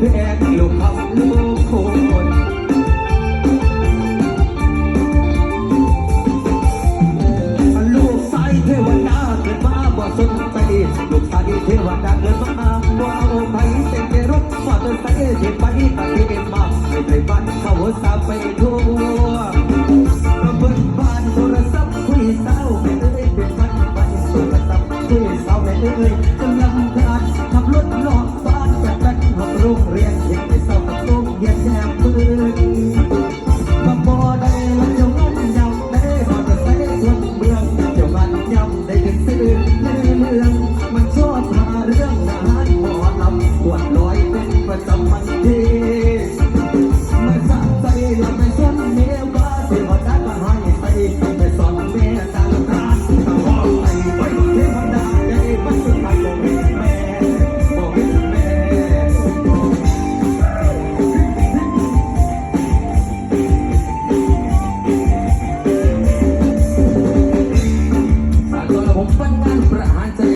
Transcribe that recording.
แลกคำลูกสายเทวดาเกิดมาบ่สนใจลูกสายเทวดาเกิดมาบ่ He